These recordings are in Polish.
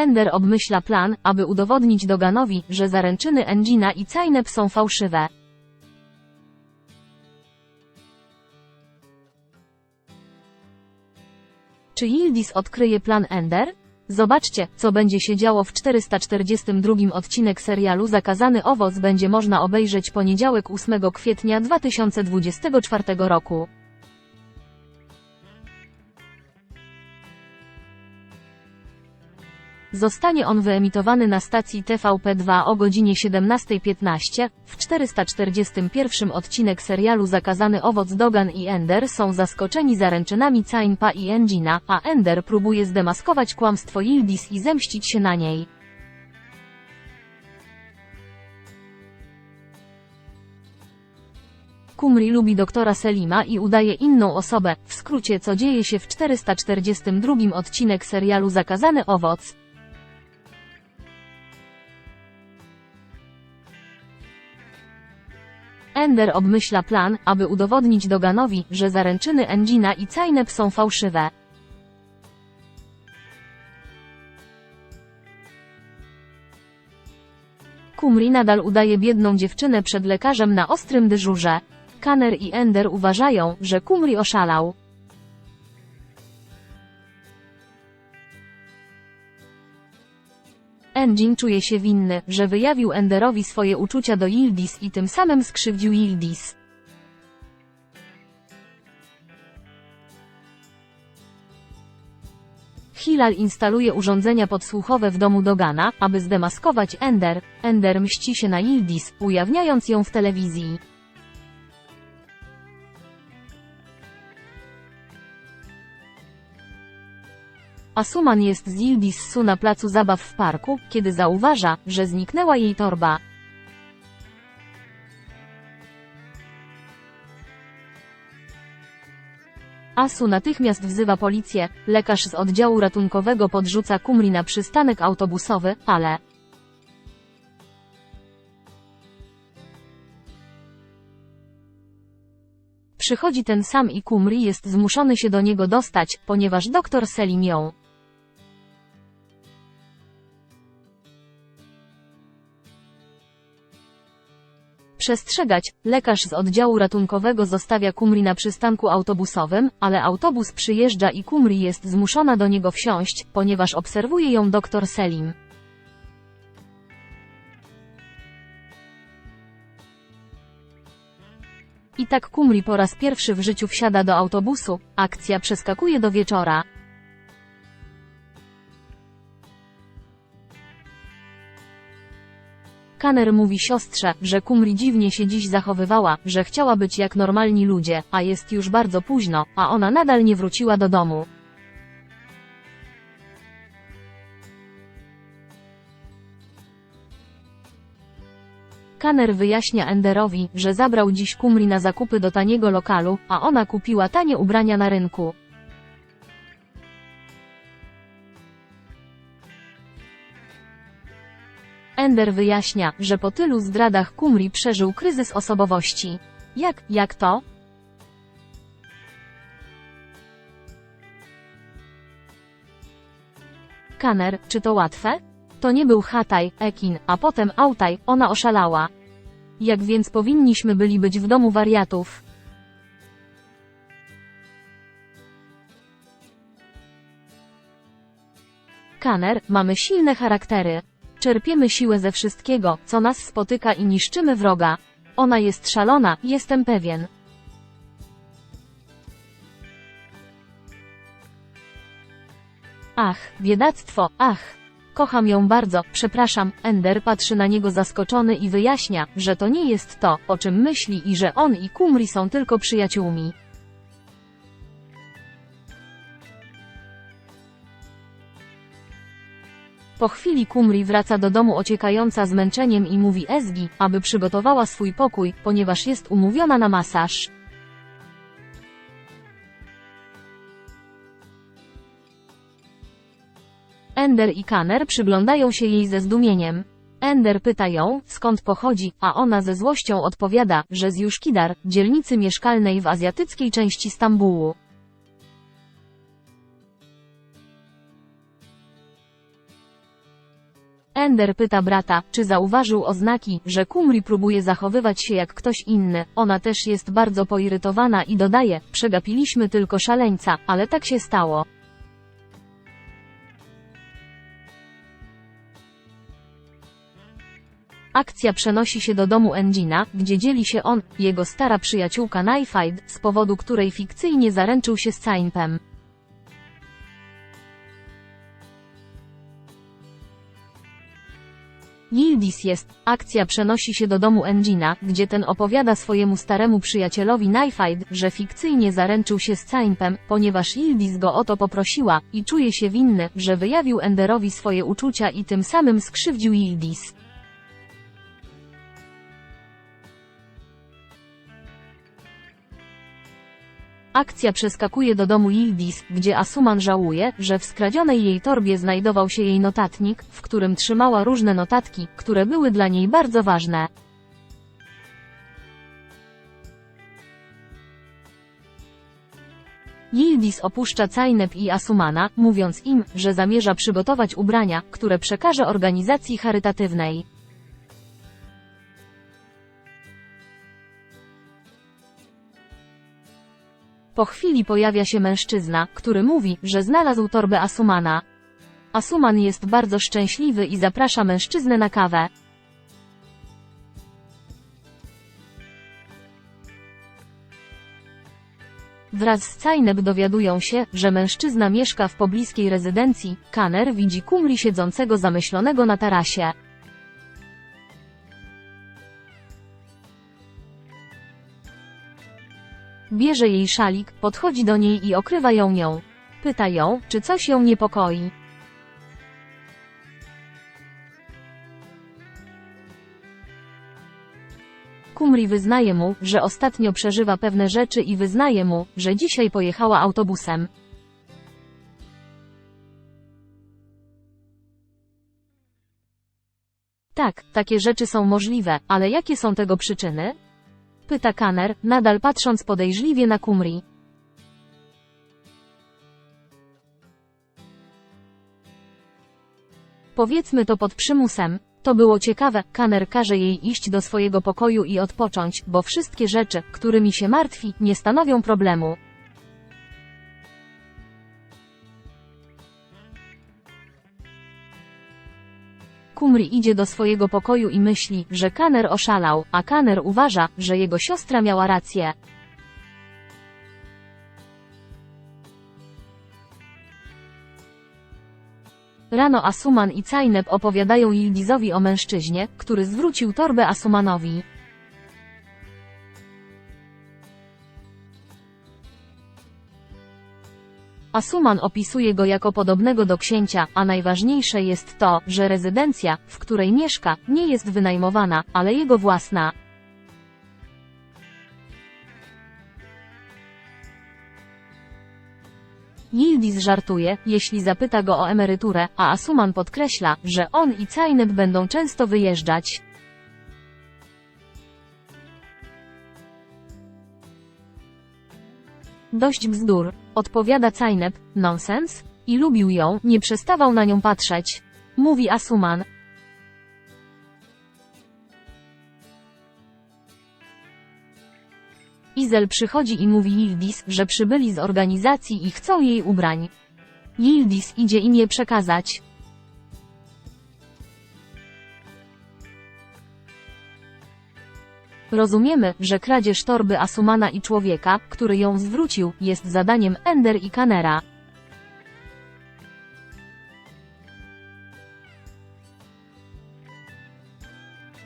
Ender obmyśla plan, aby udowodnić Doganowi, że zaręczyny Engina i Cajnep są fałszywe. Czy Yildiz odkryje plan Ender? Zobaczcie, co będzie się działo w 442 odcinek serialu Zakazany Owoc będzie można obejrzeć poniedziałek 8 kwietnia 2024 roku. Zostanie on wyemitowany na stacji TVP2 o godzinie 17.15. W 441 odcinek serialu Zakazany Owoc Dogan i Ender są zaskoczeni zaręczynami Cainpa i Engina, a Ender próbuje zdemaskować kłamstwo Yildiz i zemścić się na niej. Kumri lubi doktora Selima i udaje inną osobę, w skrócie co dzieje się w 442 odcinek serialu Zakazany Owoc. Ender obmyśla plan, aby udowodnić Doganowi, że zaręczyny Engina i Cajnep są fałszywe. Kumri nadal udaje biedną dziewczynę przed lekarzem na ostrym dyżurze. Kanner i Ender uważają, że Kumri oszalał. Engine czuje się winny, że wyjawił Enderowi swoje uczucia do Yildiz i tym samym skrzywdził Yildiz. Hilal instaluje urządzenia podsłuchowe w domu Dogana, aby zdemaskować Ender. Ender mści się na Yildiz, ujawniając ją w telewizji. Asuman jest z Yildiz Su na placu zabaw w parku, kiedy zauważa, że zniknęła jej torba. Asu natychmiast wzywa policję, lekarz z oddziału ratunkowego podrzuca Kumri na przystanek autobusowy, ale... Przychodzi ten sam i Kumri jest zmuszony się do niego dostać, ponieważ doktor Selim ją. Przestrzegać, lekarz z oddziału ratunkowego zostawia Kumri na przystanku autobusowym, ale autobus przyjeżdża i Kumri jest zmuszona do niego wsiąść, ponieważ obserwuje ją doktor Selim. I tak Kumri po raz pierwszy w życiu wsiada do autobusu, akcja przeskakuje do wieczora. Kaner mówi siostrze, że Kumri dziwnie się dziś zachowywała, że chciała być jak normalni ludzie, a jest już bardzo późno, a ona nadal nie wróciła do domu. Kaner wyjaśnia Enderowi, że zabrał dziś Kumri na zakupy do taniego lokalu, a ona kupiła tanie ubrania na rynku. Ender wyjaśnia, że po tylu zdradach Kumri przeżył kryzys osobowości. Jak, jak to? Kaner, czy to łatwe? To nie był Hataj, Ekin, a potem Autaj, ona oszalała. Jak więc powinniśmy byli być w domu wariatów? Kaner, mamy silne charaktery. Czerpiemy siłę ze wszystkiego, co nas spotyka i niszczymy wroga. Ona jest szalona, jestem pewien. Ach, biedactwo, ach. Kocham ją bardzo, przepraszam, Ender patrzy na niego zaskoczony i wyjaśnia, że to nie jest to, o czym myśli i że on i Kumri są tylko przyjaciółmi. Po chwili Kumri wraca do domu ociekająca zmęczeniem i mówi Ezgi, aby przygotowała swój pokój, ponieważ jest umówiona na masaż. Ender i Kanner przyglądają się jej ze zdumieniem. Ender pyta ją, skąd pochodzi, a ona ze złością odpowiada, że z Juszkidar, dzielnicy mieszkalnej w azjatyckiej części Stambułu. Ender pyta brata, czy zauważył oznaki, że Kumri próbuje zachowywać się jak ktoś inny. Ona też jest bardzo poirytowana i dodaje, przegapiliśmy tylko szaleńca, ale tak się stało. Akcja przenosi się do domu Engina, gdzie dzieli się on, jego stara przyjaciółka Nightfide, z powodu której fikcyjnie zaręczył się z Cainpem. Yildiz jest. Akcja przenosi się do domu Engina, gdzie ten opowiada swojemu staremu przyjacielowi Nightfide, że fikcyjnie zaręczył się z Cainpem, ponieważ Yildiz go o to poprosiła, i czuje się winny, że wyjawił Enderowi swoje uczucia i tym samym skrzywdził Yildiz. Akcja przeskakuje do domu Yildiz, gdzie Asuman żałuje, że w skradzionej jej torbie znajdował się jej notatnik, w którym trzymała różne notatki, które były dla niej bardzo ważne. Yildiz opuszcza Cainep i Asumana, mówiąc im, że zamierza przygotować ubrania, które przekaże organizacji charytatywnej. Po chwili pojawia się mężczyzna, który mówi, że znalazł torbę Asumana. Asuman jest bardzo szczęśliwy i zaprasza mężczyznę na kawę. Wraz z Caineb dowiadują się, że mężczyzna mieszka w pobliskiej rezydencji. Kaner widzi Kumri siedzącego zamyślonego na tarasie. Bierze jej szalik, podchodzi do niej i okrywa ją nią. Pyta ją, czy coś ją niepokoi. Kumri wyznaje mu, że ostatnio przeżywa pewne rzeczy i wyznaje mu, że dzisiaj pojechała autobusem. Tak, takie rzeczy są możliwe, ale jakie są tego przyczyny? Pyta Kaner, nadal patrząc podejrzliwie na Kumri. Powiedzmy to pod przymusem. To było ciekawe, Kaner każe jej iść do swojego pokoju i odpocząć, bo wszystkie rzeczy, którymi się martwi, nie stanowią problemu. Kumri idzie do swojego pokoju i myśli, że Kaner oszalał, a Kaner uważa, że jego siostra miała rację. Rano Asuman i Cainep opowiadają Yildizowi o mężczyźnie, który zwrócił torbę Asumanowi. Asuman opisuje go jako podobnego do księcia, a najważniejsze jest to, że rezydencja, w której mieszka, nie jest wynajmowana, ale jego własna. Yildiz żartuje, jeśli zapyta go o emeryturę, a Asuman podkreśla, że on i Cainep będą często wyjeżdżać. Dość bzdur, odpowiada Cainep, nonsens? I lubił ją, nie przestawał na nią patrzeć. Mówi Asuman. Izel przychodzi i mówi Yildiz, że przybyli z organizacji i chcą jej ubrań. Yildiz idzie im je przekazać. Rozumiemy, że kradzież torby Asumana i człowieka, który ją zwrócił, jest zadaniem Ender i Kanera.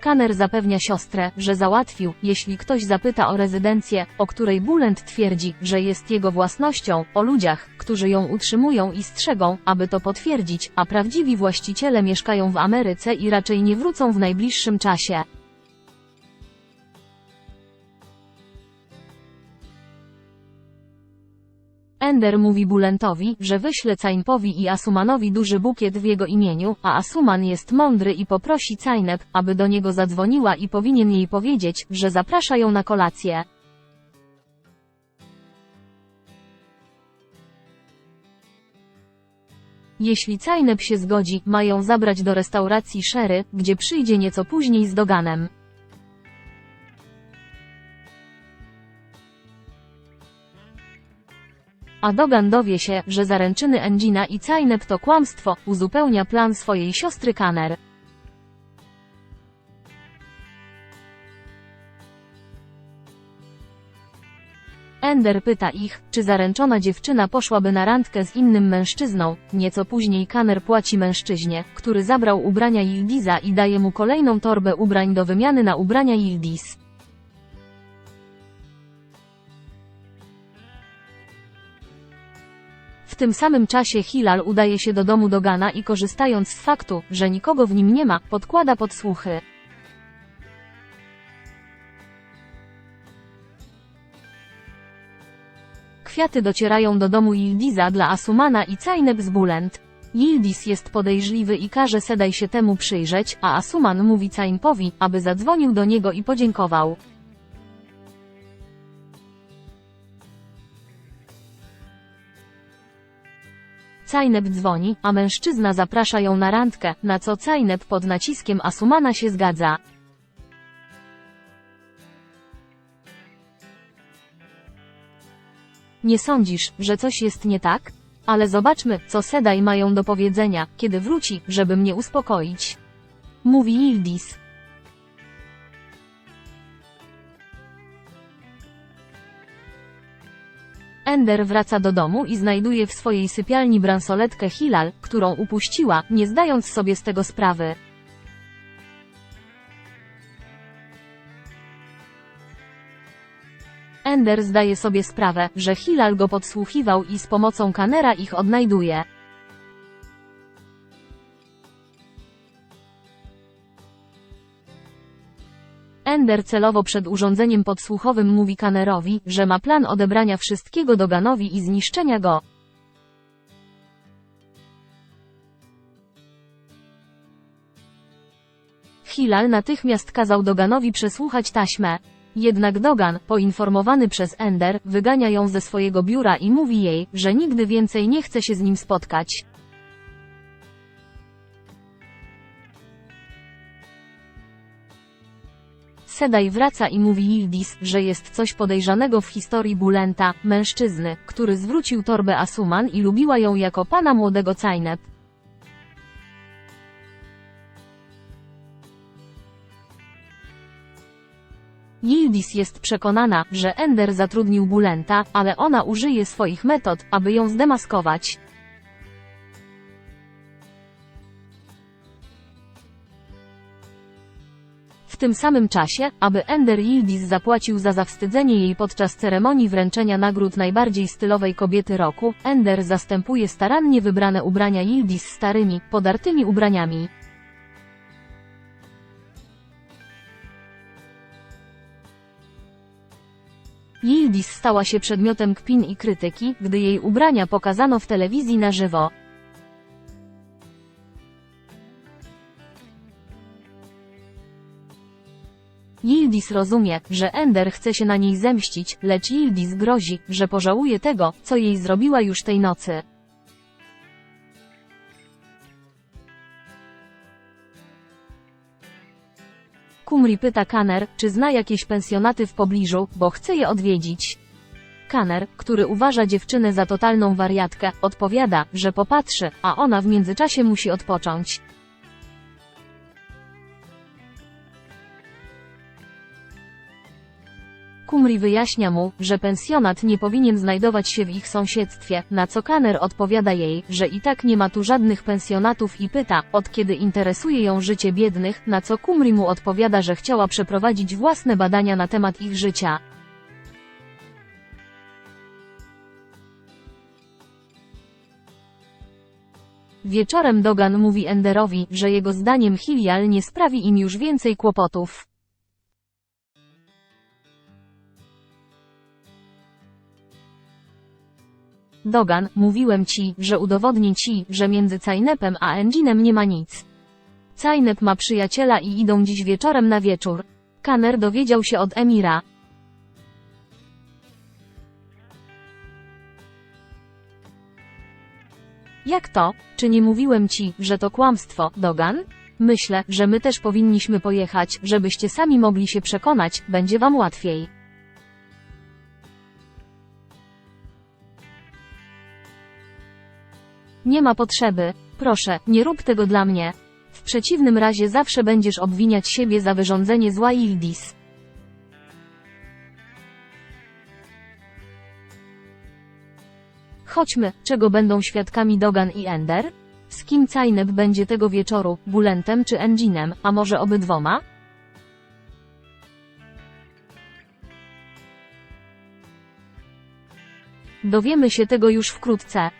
Kaner zapewnia siostrę, że załatwił, jeśli ktoś zapyta o rezydencję, o której Bulent twierdzi, że jest jego własnością, o ludziach, którzy ją utrzymują i strzegą, aby to potwierdzić, a prawdziwi właściciele mieszkają w Ameryce i raczej nie wrócą w najbliższym czasie. Ender mówi Bulentowi, że wyśle Cainpowi i Asumanowi duży bukiet w jego imieniu, a Asuman jest mądry i poprosi Cainep, aby do niego zadzwoniła i powinien jej powiedzieć, że zaprasza ją na kolację. Jeśli Cajnep się zgodzi, mają zabrać do restauracji Sherry, gdzie przyjdzie nieco później z Doganem. A Dogan dowie się, że zaręczyny Engina i Cajnep to kłamstwo, uzupełnia plan swojej siostry Kaner. Ender pyta ich, czy zaręczona dziewczyna poszłaby na randkę z innym mężczyzną. Nieco później Kaner płaci mężczyźnie, który zabrał ubrania Yildiza i daje mu kolejną torbę ubrań do wymiany na ubrania Yildiz. W tym samym czasie Hilal udaje się do domu Dogana i korzystając z faktu, że nikogo w nim nie ma, podkłada podsłuchy. Kwiaty docierają do domu Yildiza dla Asumana i Cajnep z Bulent. Yildiz jest podejrzliwy i każe Sedaj się temu przyjrzeć, a Asuman mówi Cajnpowi, aby zadzwonił do niego i podziękował. Cajnep dzwoni, a mężczyzna zaprasza ją na randkę, na co Cajnep pod naciskiem Asumana się zgadza. Nie sądzisz, że coś jest nie tak? Ale zobaczmy, co Sedaj mają do powiedzenia, kiedy wróci, żeby mnie uspokoić. Mówi Yildiz. Ender wraca do domu i znajduje w swojej sypialni bransoletkę Hilal, którą upuściła, nie zdając sobie z tego sprawy. Ender zdaje sobie sprawę, że Hilal go podsłuchiwał i z pomocą Kanera ich odnajduje. Ender celowo przed urządzeniem podsłuchowym mówi Kanerowi, że ma plan odebrania wszystkiego Doganowi i zniszczenia go. Hilal natychmiast kazał Doganowi przesłuchać taśmę. Jednak Dogan, poinformowany przez Ender, wygania ją ze swojego biura i mówi jej, że nigdy więcej nie chce się z nim spotkać. Sedaj wraca i mówi Yildiz, że jest coś podejrzanego w historii Bulenta, mężczyzny, który zwrócił torbę Asuman i lubiła ją jako pana młodego Cajnep. Yildiz jest przekonana, że Ender zatrudnił Bulenta, ale ona użyje swoich metod, aby ją zdemaskować. Tym samym czasie, aby Ender Yildiz zapłacił za zawstydzenie jej podczas ceremonii wręczenia nagród najbardziej stylowej kobiety roku, Ender zastępuje starannie wybrane ubrania Yildiz starymi, podartymi ubraniami. Yildiz stała się przedmiotem kpin i krytyki, gdy jej ubrania pokazano w telewizji na żywo. Yildiz rozumie, że Ender chce się na niej zemścić, lecz Yildiz grozi, że pożałuje tego, co jej zrobiła już tej nocy. Kumri pyta Kaner, czy zna jakieś pensjonaty w pobliżu, bo chce je odwiedzić. Kaner, który uważa dziewczynę za totalną wariatkę, odpowiada, że popatrzy, a ona w międzyczasie musi odpocząć. Kumri wyjaśnia mu, że pensjonat nie powinien znajdować się w ich sąsiedztwie, na co Kaner odpowiada jej, że i tak nie ma tu żadnych pensjonatów i pyta, od kiedy interesuje ją życie biednych, na co Kumri mu odpowiada, że chciała przeprowadzić własne badania na temat ich życia. Wieczorem Dogan mówi Enderowi, że jego zdaniem Hilial nie sprawi im już więcej kłopotów. Dogan, mówiłem ci, że udowodnię ci, że między Cajnepem a Enginem nie ma nic. Cajnep ma przyjaciela i idą dziś wieczorem na wieczór. Kaner dowiedział się od Emira. Jak to? Czy nie mówiłem ci, że to kłamstwo, Dogan? Myślę, że my też powinniśmy pojechać, żebyście sami mogli się przekonać, będzie wam łatwiej. Nie ma potrzeby. Proszę, nie rób tego dla mnie. W przeciwnym razie zawsze będziesz obwiniać siebie za wyrządzenie zła Ildis. Chodźmy, czego będą świadkami Dogan i Ender? Z kim Cajneb będzie tego wieczoru, Bulentem czy Enginem, a może obydwoma? Dowiemy się tego już wkrótce.